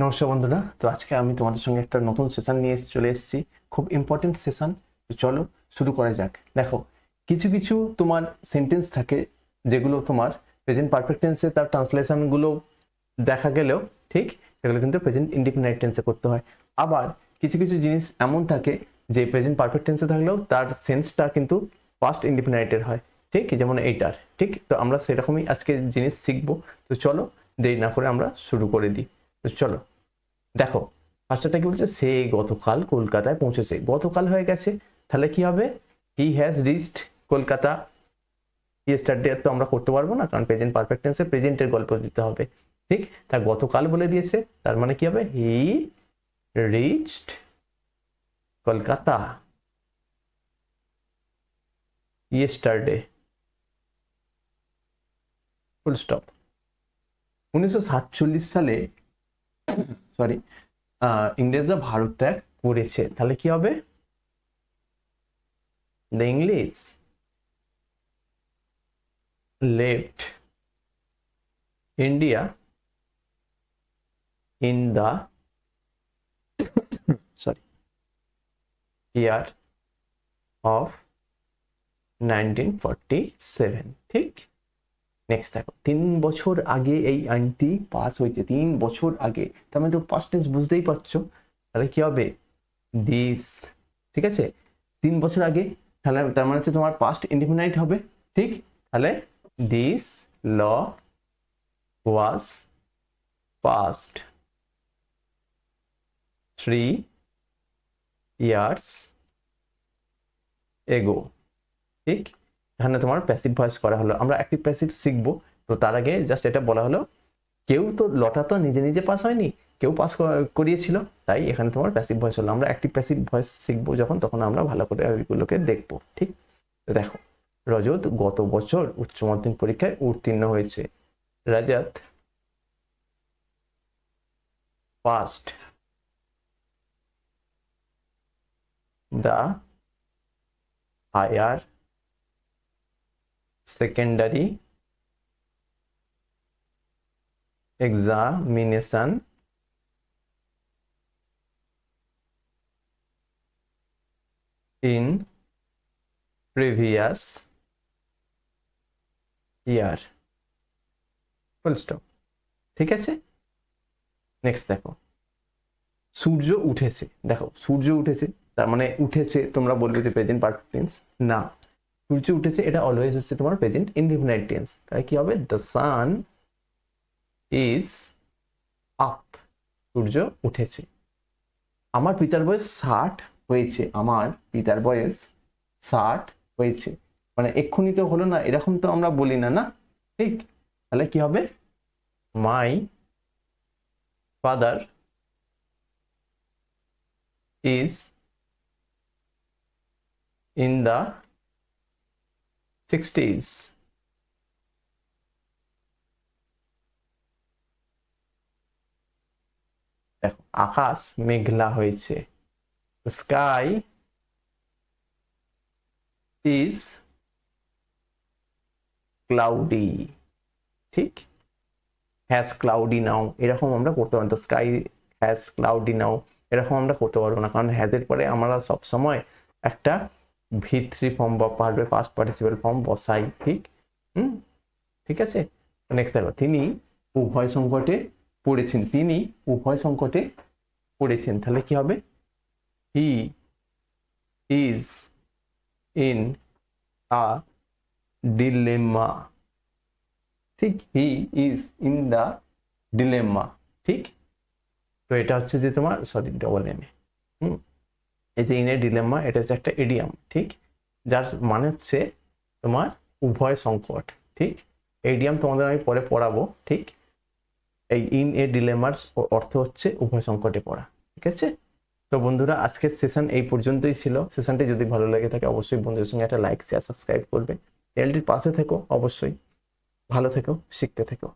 নমস্কার বন্ধুরা। তো আজকে আমি তোমাদের সঙ্গে একটা নতুন সেশন নিয়ে এসে চলে এসেছি। খুব ইম্পর্টেন্ট সেশন তো চলো শুরু করা যাক। দেখো, কিছু কিছু তোমার সেন্টেন্স থাকে যেগুলো তোমার প্রেজেন্ট পারফেক্ট টেন্সে তার ট্রান্সলেশনগুলো দেখা গেলেও ঠিক সেগুলো কিন্তু প্রেজেন্ট ইন্ডিপেন্ডেন্ট টেন্সে করতে হয়। আবার কিছু কিছু জিনিস এমন থাকে যে প্রেজেন্ট পারফেক্ট টেন্সে থাকলেও তার সেন্সটা কিন্তু পাস্ট ইন্ডিপেন্ডেন্টের হয়। ঠিক? যেমন এইটার। ঠিক? তো আমরা সেরকমই আজকে জিনিস শিখব। তো চলো দেরি না করে আমরা শুরু করে দিই। তো চলো, দেখো ফার্স্টটা কি বলছে? সে গতকাল কলকাতায় পৌঁছেছে। গতকাল হয়ে গেছে, তাহলে কি হবে? He has reached Kolkata. Yesterday তো আমরা করতে পারব না, কারণ প্রেজেন্ট পারফেক্ট টেন্সে প্রেজেন্টের গল্প দিতে হবে। ঠিক? তা গতকাল বলে দিয়েছে, তার মানে কি হবে? He reached Kolkata. Yesterday full stop উনিশশো সাতচল্লিশ সালে সরি ইংরেজরা ভারত ত্যাগ করেছে। তাহলে কি হবে? The English left India in the sorry year of nineteen forty seven ঠিক? নেক্সট দেখো, তিন বছর আগে এই আইনটি পাস হয়েছে, তিন বছর আগে। তার মানে তো পাস্ট টেন্স বুঝতেই পারছ। তাহলে কি হবে? দিস ঠিক আছে? তিন বছর আগে, তাহলে তার মানে হচ্ছে তোমার পাস্ট ইন্ডিপেন্ডেন্ট হবে, ঠিক? তাহলে this law was passed three years ago ঠিক? এখানে তোমার প্যাসিভ ভয়েস করা হলো। আমরা অ্যাক্টিভ প্যাসিভ শিখব। তো তার আগে জাস্ট এটা বলা হলো, কেউ তো লটা তো নিজে নিজে পাস হয়নি, কেউ পাস করিয়েছিল, তাই এখানে তোমার প্যাসিভ ভয়েস হলো। আমরা অ্যাক্টিভ প্যাসিভ ভয়েস শিখব যখন, তখন আমরা ভালো করে ওইগুলোকে দেখব, ঠিক? দেখো, রজত গত বছর উচ্চ মাধ্যমিক পরীক্ষায় উত্তীর্ণ হয়েছে। Rajat passed the higher secondary examination. In previous year. Full stop ঠিক আছে? নেক্সট দেখো। সূর্য উঠেছে। দেখো, সূর্য উঠেছে। তার মানে উঠেছে, তোমরা বলবে যে প্রেজেন্ট পারফেক্ট টেন্স না। সূর্য উঠেছে, এটা অলওয়েজ হচ্ছে তোমার প্রেজেন্ট ইনডিফিনাইট টেন্স তাই কি হবে? দ্য সান ইজ আপ সূর্য উঠেছে। আমার পিতার বয়স ষাট হয়েছে। আমার পিতার বয়স ষাট হয়েছে। মানে এক্ষুনি তো হলো না, এরকম তো আমরা বলি না না? ঠিক? তাহলে কি হবে? My father is in the sixties দেখো, আকাশ মেঘলা হয়েছে। স্কাই ইজ ক্লাউডি ঠিক? হ্যাজ ক্লাউডি নাও এরকম আমরা করতে পারব স্কাই হ্যাজ ক্লাউডি নাও এরকম আমরা করতে পারব না। কারণ হ্যাজের পরে আমরা সবসময় একটা ভি থ্রি ফর্ম বা পারবে পাস্ট পার্টিসিপাল ফর্ম বসাই, ঠিক? হুম? ঠিক আছে? নেক্সট দেখো, তিনি উভয় সংকটে পড়েছেন, তিনি উভয় সংকটে পড়েছেন। তাহলে কি হবে? He is in a dilemma ঠিক? He is in the dilemma ঠিক? তো এটা হচ্ছে যে তোমার sorry double M A hmm? এই যে ইনের ডিলেমা এটা হচ্ছে একটা এডিয়াম ঠিক? যার মানে হচ্ছে তোমার উভয় সংকট, ঠিক? এডিয়াম তোমাদের আমি পরে পড়াবো, ঠিক? এই ইন এ ডিলেমার অর্থ হচ্ছে উভয় সংকটে পড়া, ঠিক আছে? তো বন্ধুরা, আজকের সেশন এই পর্যন্তই ছিল। সেশনটি যদি ভালো লাগে থাকে, অবশ্যই বন্ধুদের সঙ্গে একটা লাইক শেয়ার সাবস্ক্রাইব করবে। চ্যানেলটির পাশে থেকো, অবশ্যই। ভালো থেকো, শিখতে থেকো।